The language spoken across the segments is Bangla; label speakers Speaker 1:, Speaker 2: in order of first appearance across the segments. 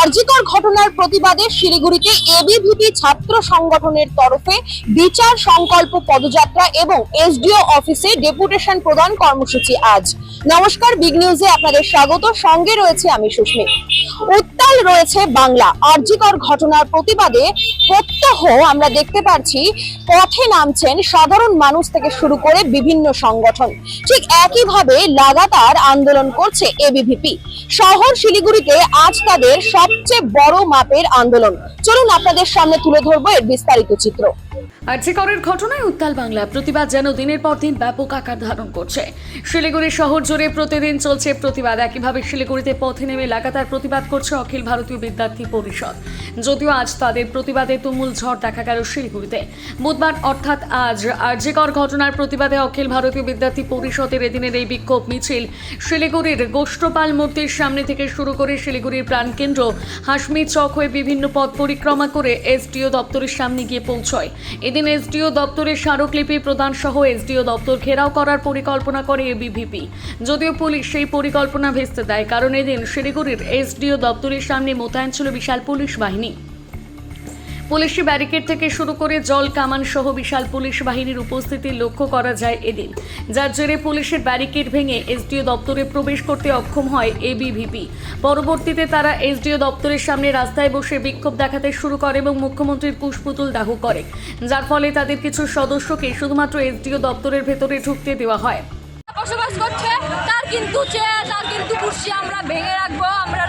Speaker 1: আরজিকর ঘটনার প্রতিবাদে শিলিগুড়িতে এবিভিপি ছাত্র সংগঠনের তরফে বিচার সংকল্প পদযাত্রা এবং এসডিও অফিসে ডেপুটেশন প্রদান কর্মসূচি আজ। নমস্কার বিগ নিউজে আপনাদের স্বাগত। সঙ্গে রয়েছে আমি সুস্মিত। উত্তাল রয়েছে বাংলা। আর্যিকর ঘটনার প্রতিবাদে প্রত্যহ আমরা দেখতে পাচ্ছি, পথে নামছেন সাধারণ মানুষ থেকে শুরু করে বিভিন্ন সংগঠন। ঠিক একইভাবে লাগাতার আন্দোলন করছে এবিভিপি শহর শিলিগুড়িতে আজ তাদের সবচেয়ে বড় মাপের আন্দোলন। চলুন আপনাদের সামনে তুলে ধরবো এর বিস্তারিত চিত্র।
Speaker 2: আর্যিকরের ঘটনায় উত্তাল বাংলা। প্রতিবাদ যেন দিনের পর দিন ব্যাপক আকার ধারণ করছে। শিলিগুড়ি শহর জুড়ে প্রতিদিন চলছে প্রতিবাদ। একইভাবে শিলিগুড়িতে পথে নেমে লাগাতার প্রতিবাদ করছে অখিল ভারতীয় বিদ্যার্থী পরিষদ। যদিও আজ তাদের প্রতিবাদে তুমুল ঝড় দেখা গেল শিলিগুড়িতে। বুধবার অর্থাৎ আজ আর্যিকর ঘটনার প্রতিবাদে অখিল ভারতীয় বিদ্যার্থী পরিষদের এদিনের এই বিক্ষোভ মিছিল। শিলিগুড়ির গোষ্ঠপাল মূর্তির সামনে থেকে শুরু করে শিলিগুড়ির প্রাণকেন্দ্র হাসমি চক হয়ে বিভিন্ন পথ পরিক্রমা করে এসডিও দপ্তরের সামনে গিয়ে পৌঁছয়। এদিন এসডিও দপ্তরের স্মারকলিপি প্রদান সহ এসডিও দপ্তর ঘেরাও করার পরিকল্পনা করে এবিভিপি যদিও পুলিশ সেই পরিকল্পনা ভেস্তে দেয়, কারণ এদিন শিলিগুড়ির এসডিও দপ্তরের সামনে মোতায়েন ছিল বিশাল পুলিশ বাহিনী। পুলিশি ব্যারিকেড থেকে শুরু করে জল কামান সহ বিশাল পুলিশ বাহিনীর উপস্থিতি লক্ষ্য করা যায় এদিন। যার জেরে পুলিশের ব্যারিকেড ভেঙে এসডিও দপ্তরে প্রবেশ করতে অক্ষম হয় এবিভিপি পরবর্তীতে তারা এসডিও দপ্তরের সামনে রাস্তায় বসে বিক্ষোভ দেখাতে শুরু করে এবং মুখ্যমন্ত্রীর কুশপুতুল দাহ করে। যার ফলে তাদের কিছু সদস্যকে শুধুমাত্র এসডিও দপ্তরের ভেতরে ঢুকতে দেওয়া হয়।
Speaker 3: বসবাস করছে, তার কিন্তু তার কিন্তু কুর্সি আমরা ভেঙে রাখব, আমরা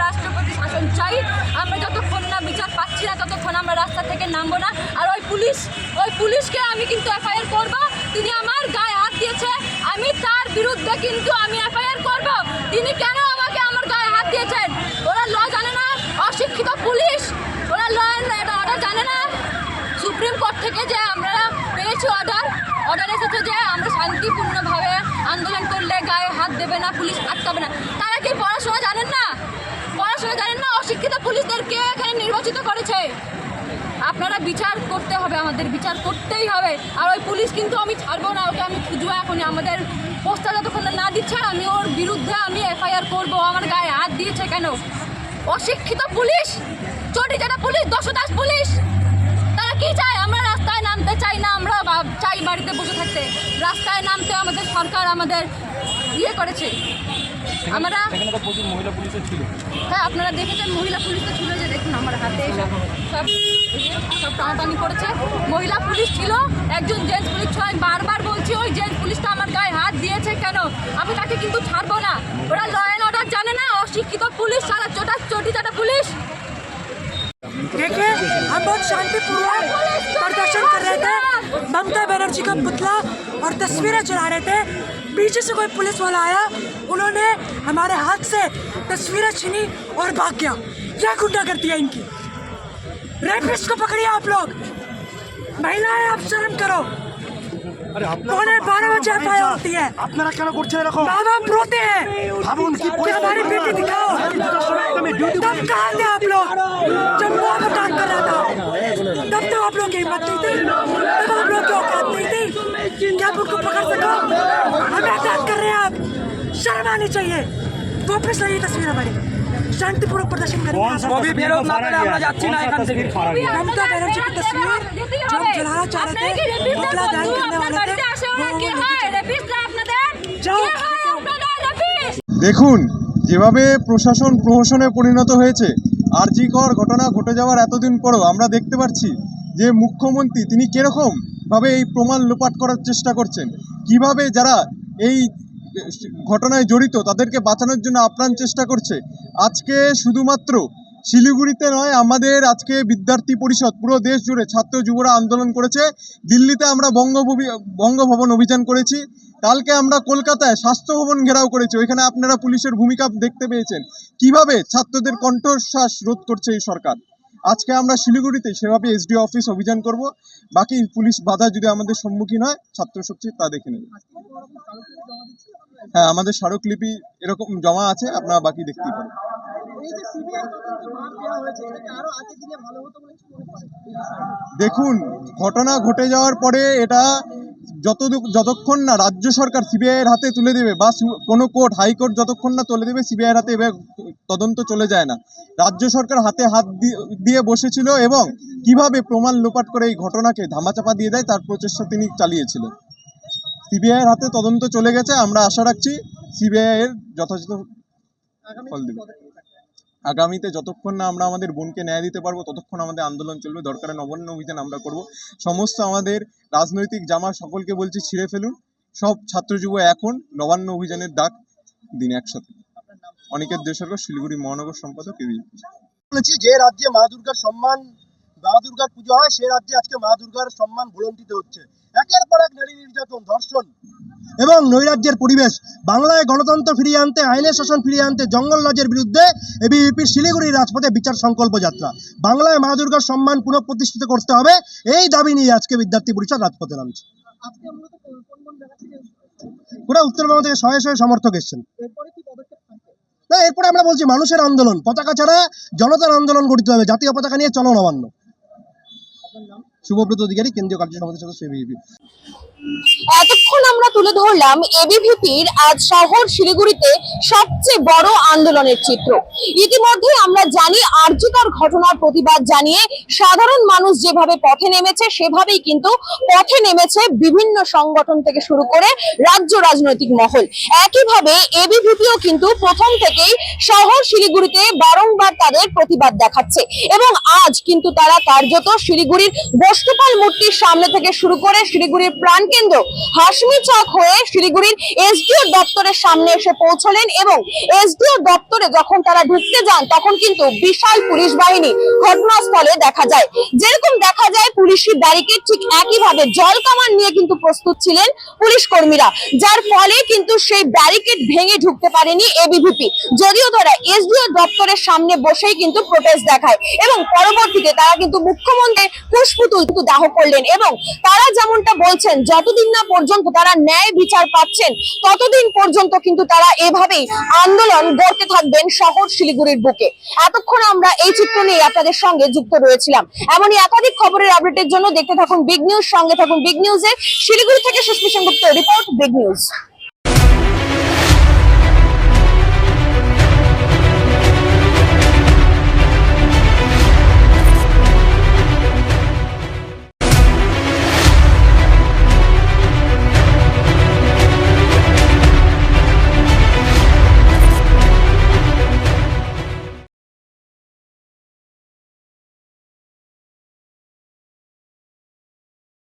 Speaker 3: নামবো না। আর ওই পুলিশ, ওই পুলিশকে আমি কিন্তু এফআইআর করব। তিনি আমার গায়ে হাত দিয়েছে। আমি তার বিরুদ্ধে কিন্তু আমি এফআইআর করব। তিনি কেন আমাকে আমার গায়ে হাত দিয়েছেন? ওরা ল জানে না, অশিক্ষিত পুলিশ। ওরা ল অর্ডার জানে না। সুপ্রিম কোর্ট থেকে যে আমরা পেয়েছি অর্ডার অর্ডার এসেছে যে আমরা শান্তিপূর্ণভাবে আন্দোলন করলে গায়ে হাত দেবে না, পুলিশ আটকাবে না। তারা কি পড়াশোনা জানেন না? পড়াশোনা জানেন না অশিক্ষিত পুলিশদেরকে এখানে নির্বাচিত করেছে? আপনারা বিচার করতে হবে, আমাদের বিচার করতেই হবে। আর ওই পুলিশ কিন্তু আমি ছাড়বো না, ওকে আমি খুঁজবো এখনই। আমাদের পোস্টার যতক্ষণ না দিচ্ছে আমি ওর বিরুদ্ধে আমি এফআইআর করব আমার গায়ে হাত দিয়েছে কেন? অশিক্ষিত পুলিশ! চটি চাটা পুলিশ, দশদাস পুলিশ! তারা কি চায়? আমরা রাস্তায় নামতে চাই না, আমরা চাই বাড়িতে বসে থাকতে। রাস্তায় নামতে আমাদের সরকার আমাদের ইয়ে করেছে আমরা
Speaker 4: সেখানে তো প্রচুর মহিলা পুলিশও ছিল
Speaker 3: হ্যাঁ আপনারা দেখেছেন মহিলা পুলিশ তো ছিল যে দেখুন আমার হাতে এসব সব এই যে সব টানাটানি করেছে মহিলা পুলিশ ছিল একজন জেন্টস পুলিশ ছিল আমি বারবার বলছি ওই জেন্টস পুলিশটা আমার গায়ে হাত দিয়েছে কেন আমি তাকে কিন্তু ছাড়বো না ওরা ল অ্যান্ড অর্ডার জানে না অশিক্ষিত পুলিশ সারা চোটা চটি চাটা পুলিশ
Speaker 5: देखिए हम बहुत शांतिपूर्वक प्रदर्शन कर रहे थे ममता बनर्जी का पुतला और तस्वीरें चढ़ा रहे थे पीछे से कोई पुलिस वाला आया उन्होंने हमारे हाथ से तस्वीरें छीनी और भाग गया यह गुंडागर्दी है इनकी रेपिस्ट को पकड़िए आप लोग महिलाएं आप शर्म करो
Speaker 4: আরে
Speaker 5: पौने बारह बजे एफ होती है
Speaker 4: আপনারা কেন করছেন এরকম
Speaker 5: बाबा हम रोते हैं
Speaker 4: ভাবুন কি
Speaker 5: कि हमारी बेटी दिखाओ तब कहाँ थे आप लोग जब वो अटैक कर रहा था तब तो आप लोग की हिम्मत नहीं थी क्या आप उनको पकड़ सको हमें अटैक कर रहे हैं आप शर्म आनी चाहिए वापस लाइए तस्वीर हमारी शांतिपूर्वक प्रदर्शन करेंगे
Speaker 4: কবি ফেরত না পেলে আমরা যাচ্ছি না এখান থেকে
Speaker 5: ममता बनर्जी की तस्वीर जो हम जलाना चाह रहे थे पुतला दान करने वाले थे वो जाओ
Speaker 6: দেখুন যেভাবে প্রশাসন প্রহসনে পরিণত হয়েছে আরজিকর ঘটনা ঘটে যাওয়ার এতদিন পরেও আমরা দেখতে পাচ্ছি যে মুখ্যমন্ত্রী তিনি কিরকম ভাবে এই প্রমাণ লোপাট করার চেষ্টা করছেন। কীভাবে যারা এই ঘটনায় জড়িত তাদেরকে বাঁচানোর জন্য আপ্রাণ চেষ্টা করছে, আজকে শুধুমাত্র শিলিগুড়িতে নয়, আমাদের আজকে বিদ্যার্থী পরিষদ পুরো দেশ জুড়ে ছাত্র যুবরা আন্দোলন করেছে। দিল্লিতে আমরা বঙ্গভবি, বঙ্গভবন অভিযান করেছি। কালকে আমরা কলকাতায় স্বাস্থ্য ভবন ঘেরাও করেছি। ওইখানে আপনারা পুলিশের ভূমিকা দেখতে পেয়েছেন। কীভাবে ছাত্রদের কণ্ঠশ্বাস রোধ করছে এই সরকার? আজকে আমরা শিলিগুড়িতে সেভাবে এসডিও অফিস অভিযান করব। বাকি পুলিশ বাধা যদি আমাদের সম্মুখীন হয় ছাত্র শক্তি তা দেখে নেবে। হ্যাঁ আমাদের স্মারকলিপি এরকম জমা আছে আপনারা বাকি দেখতেই পারেন। দেখুন ঘটনা ঘটে যাওয়ার পরে এটা যত যতক্ষণ না রাজ্য সরকার সিবিআই এর হাতে তুলে দেবে বা কোনো কোর্ট হাইকোর্ট যতক্ষণ না তুলে দেবে সিবিআই এর হাতে এবার তদন্ত চলে যায় না। রাজ্য সরকার হাতে হাত দিয়ে বসেছিল এবং কীভাবে প্রমাণ লোপাট করে এই ঘটনাকে ধামাচাপা দিয়ে দেয়, তার প্রচেষ্টা তিনি চালিয়েছিলেন সিবিআইয়ের হাতে তদন্ত চলে গেছে, আমরা আশা রাখছি সিবিআইয়ের যথাযথ ফল দেবে। আগামীতে যতক্ষণ না আমরা আমাদের বোনকে ন্যায় দিতে পারব, ততক্ষণ আমাদের আন্দোলন চলবে। দরকারে নবান্ন অভিযান আমরা করব। সমস্ত আমাদের রাজনৈতিক জামা সকলকে বলছি, ছিঁড়ে ফেলুন। সব ছাত্র যুব এখন নবান্ন অভিযানের ডাক দিন একসাথে। অনেকের দেশর্গ শিলিগুড়ি মহানগর সম্পাদক
Speaker 7: বলেছি, যে রাজ্যে মা দুর্গার সম্মান, মা দুর্গার পুজো হয়, সে রাজ্যে আজকে মা দুর্গার সম্মান ভুলন্টিত হচ্ছে। একের পর এক নারী নির্যাতন, ধর্ষণ। এবং নৈরাজ্যের পরিবেশ। বাংলায় গণতন্ত্র ফিরিয়ে আনতে আইনের শাসন ফিরিয়ে আনতে জঙ্গল রাজের বিরুদ্ধে এবিভিপির শিলিগুড়ির রাজপথে বিচার সংকল্প যাত্রা। বাংলায় মা দুর্গার সম্মান পুনঃপ্রতিষ্ঠিত করতে হবে এই দাবি নিয়ে আজকে বিদ্যার্থী পরিষদ রাজপথে নামছে। পুরো উত্তরবঙ্গ থেকে শয়ে শয়ে সমর্থক এসছেন। না এরপরে আমরা বলছি মানুষের আন্দোলন পতাকা ছাড়া জনতার আন্দোলন গঠিত হবে জাতীয় পতাকা নিয়ে চলো নবান্ন। শুভব্রত অধিকারী কেন্দ্রীয় কার্য সমিতির সদস্য
Speaker 1: তুলে ধরলাম এবিভিপির আজ শহর শিলিগুড়িতে সবচেয়ে বড় আন্দোলনের চিত্র। ইতিমধ্যে আমরা জানি আর্যিকর ঘটনার প্রতিবাদ জানিয়ে সাধারণ মানুষ যেভাবে পথে নেমেছে, সেভাবেই কিন্তু পথে নেমেছে বিভিন্ন সংগঠন থেকে শুরু করে রাজ্য রাজনৈতিক মহল। একইভাবে এবিভিপিও কিন্তু প্রথম থেকেই শহর শিলিগুড়িতে বারংবার তাদের প্রতিবাদ দেখাচ্ছে এবং আজ কিন্তু তারা কার্যত শিলিগুড়ির বস্তুপাল মূর্তির সামনে থেকে শুরু করে শিলিগুড়ির প্রাণকেন্দ্র হাসমি চক হয়ে শিলিগুড়ির এসডিও দপ্তরের সামনে এসে পৌঁছলেন এবং এসডিও দপ্তরে যখন তারা ঢুকতে যান, তখন কিন্তু বিশাল পুলিশ বাহিনী ঘটনাস্থলে দেখা যায়। যেরকম দেখা যায়, পুলিশি ব্যারিকেড ঠিক একইভাবে জল কামান নিয়ে কিন্তু প্রস্তুত ছিলেন পুলিশ কর্মীরা। যার ফলে কিন্তু সেই ব্যারিকেড ভেঙে ঢুকতে পারেনি এবিভিপি যদিও তারা এসডিও দপ্তরের সামনে বসেই কিন্তু প্রোটেস্ট দেখায় এবং পরবর্তীতে তারা কিন্তু মুখ্যমন্ত্রী পুষ্পতুল কিন্তু দাহ করলেন এবং তারা যেমনটা বলছেন, যতদিন না পর্যন্ত তারা ন্যায় বিচার পাচ্ছেন। ততদিন পর্যন্ত কিন্তু তারা এভাবেই আন্দোলন গড়তে থাকবেন শহর শিলিগুড়ির বুকে। এতক্ষণ আমরা এই চিত্র নিয়ে আপনাদের সঙ্গে যুক্ত রয়েছিলাম। এমনই একাধিক খবরের আপডেটের জন্য দেখতে থাকুন বিগ নিউজ সঙ্গে থাকুন বিগ নিউজের শিলিগুড়ি থেকে Susmit Gupta report big news